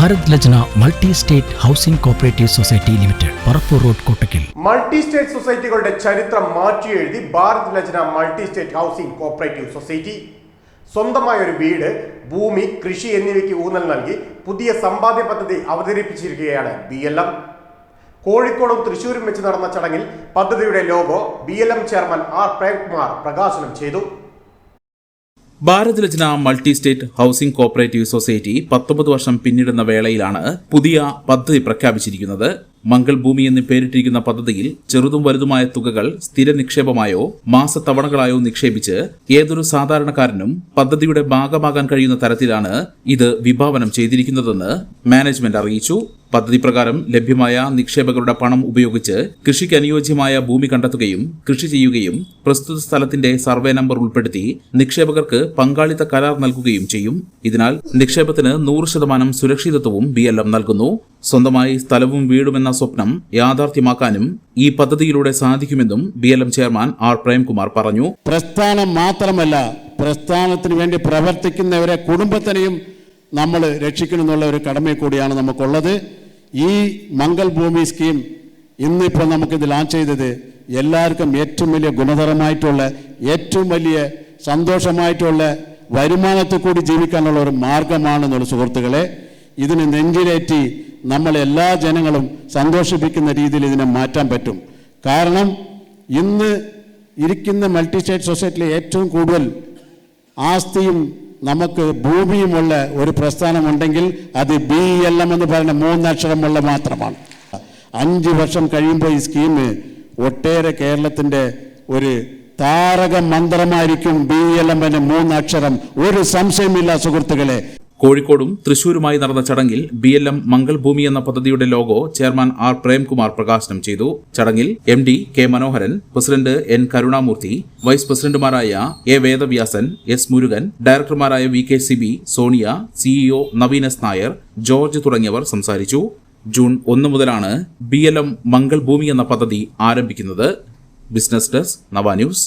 Bharat Lajna multi state housing cooperative society limited Parappur road Kottakkal. Multi state സൊസൈറ്റികളുടെ ചരിത്രം മാറ്റിയെഴുതി Bharat Lajna multi state housing cooperative society. സ്വന്തമായ ഒരു വീട് ഭൂമി കൃഷി എന്നിവയ്ക്ക് ഊന്നൽ നൽകി പുതിയ സമ്പാദ്യ പദ്ധതി അവതരിപ്പിച്ചിരിക്കുകയാണ് ബി എൽ എം. കോഴിക്കോടും തൃശൂരും വെച്ച് നടന്ന ചടങ്ങിൽ പദ്ധതിയുടെ logo B L M chairman R Premkumar പ്രകാശനം ചെയ്തു. Bharat Rachana multi state housing cooperative society പത്തൊമ്പത് വർഷം പിന്നിടുന്ന വേളയിലാണ് പുതിയ പദ്ധതി പ്രഖ്യാപിച്ചിരിക്കുന്നത്. മംഗൾ ഭൂമി എന്ന് പേരിട്ടിരിക്കുന്ന പദ്ധതിയിൽ ചെറുതും വലുതുമായ തുകകൾ സ്ഥിര നിക്ഷേപമായോ മാസത്തവണകളായോ നിക്ഷേപിച്ച് ഏതൊരു സാധാരണക്കാരനും പദ്ധതിയുടെ ഭാഗമാകാൻ കഴിയുന്ന തരത്തിലാണ് ഇത് വിഭാവനം ചെയ്തിരിക്കുന്നതെന്ന് മാനേജ്മെന്റ് അറിയിച്ചു. പദ്ധതി പ്രകാരം ലഭ്യമായ നിക്ഷേപകരുടെ പണം ഉപയോഗിച്ച് കൃഷിക്ക് അനുയോജ്യമായ ഭൂമി കണ്ടെത്തുകയും കൃഷി ചെയ്യുകയും പ്രസ്തുത സ്ഥലത്തിന്റെ സർവേ നമ്പർ ഉൾപ്പെടുത്തി നിക്ഷേപകർക്ക് പങ്കാളിത്ത കരാർ നൽകുകയും ചെയ്യും. ഇതിനാൽ നിക്ഷേപത്തിന് നൂറ് ശതമാനം സുരക്ഷിതത്വവും ബി എൽ എം നൽകുന്നു. സ്വന്തമായി സ്ഥലവും വീടുമെന്ന സ്വപ്നം യാഥാർത്ഥ്യമാക്കാനും ഈ പദ്ധതിയിലൂടെ സാധിക്കുമെന്നും B L M chairman R Premkumar പറഞ്ഞു. പ്രസ്ഥാനം മാത്രമല്ല പ്രസ്ഥാനത്തിന് വേണ്ടി പ്രവർത്തിക്കുന്നവരെ കുടുംബത്തിനെയും നമ്മൾ രക്ഷിക്കണമെന്നുള്ള ഒരു കടമ കൂടിയാണ് നമുക്കുള്ളത്. ഈ മംഗൾ ഭൂമി സ്കീം ഇന്നിപ്പോൾ നമുക്കിത് ലോഞ്ച് ചെയ്തത് എല്ലാവർക്കും ഏറ്റവും വലിയ ഗുണതരമായിട്ടുള്ള ഏറ്റവും വലിയ സന്തോഷമായിട്ടുള്ള വരുമാനത്തിൽ കൂടി ജീവിക്കാനുള്ള ഒരു മാർഗമാണെന്നുള്ള സുഹൃത്തുക്കളെ ഇതിന് നെഞ്ചിലേറ്റി നമ്മൾ എല്ലാ ജനങ്ങളും സന്തോഷിപ്പിക്കുന്ന രീതിയിൽ ഇതിനെ മാറ്റാൻ പറ്റും. കാരണം ഇന്ന് ഇരിക്കുന്ന മൾട്ടി സ്റ്റേറ്റ് സൊസൈറ്റിയിലെ ഏറ്റവും കൂടുതൽ ആസ്തിയും നമുക്ക് ഭൂമിയുമുള്ള ഒരു പ്രസ്ഥാനമുണ്ടെങ്കിൽ അത് ബി എൽ എം എന്ന് പറയുന്ന മൂന്നക്ഷരമുള്ള മാത്രമാണ്. അഞ്ച് വർഷം കഴിയുമ്പോൾ ഈ സ്കീം ഒട്ടേറെ കേരളത്തിന്റെ ഒരു താരക മന്ത്രമായിരിക്കും ബി എൽ എമ്മിന്റെ മൂന്നക്ഷരം. ഒരു സംശയമില്ല സുഹൃത്തുക്കളെ കോഴിക്കോടും തൃശൂരുമായി നടന്ന ചടങ്ങിൽ ബി എൽ എം മംഗൾഭൂമി എന്ന പദ്ധതിയുടെ ലോഗോ ചെയർമാൻ ആർ പ്രേംകുമാർ പ്രകാശനം ചെയ്തു. ചടങ്ങിൽ M D K Manoharan president N Karunamoorthy vice പ്രസിഡന്റുമാരായ A Vedavyasan S Murugan ഡയറക്ടർമാരായ V K Sibi Sonia CEO Naveen S Nair George തുടങ്ങിയവർ സംസാരിച്ചു. ജൂൺ ഒന്ന് മുതലാണ് ബി എൽ എം മംഗൾഭൂമി എന്ന പദ്ധതി ആരംഭിക്കുന്നത്. Business desk Nava news.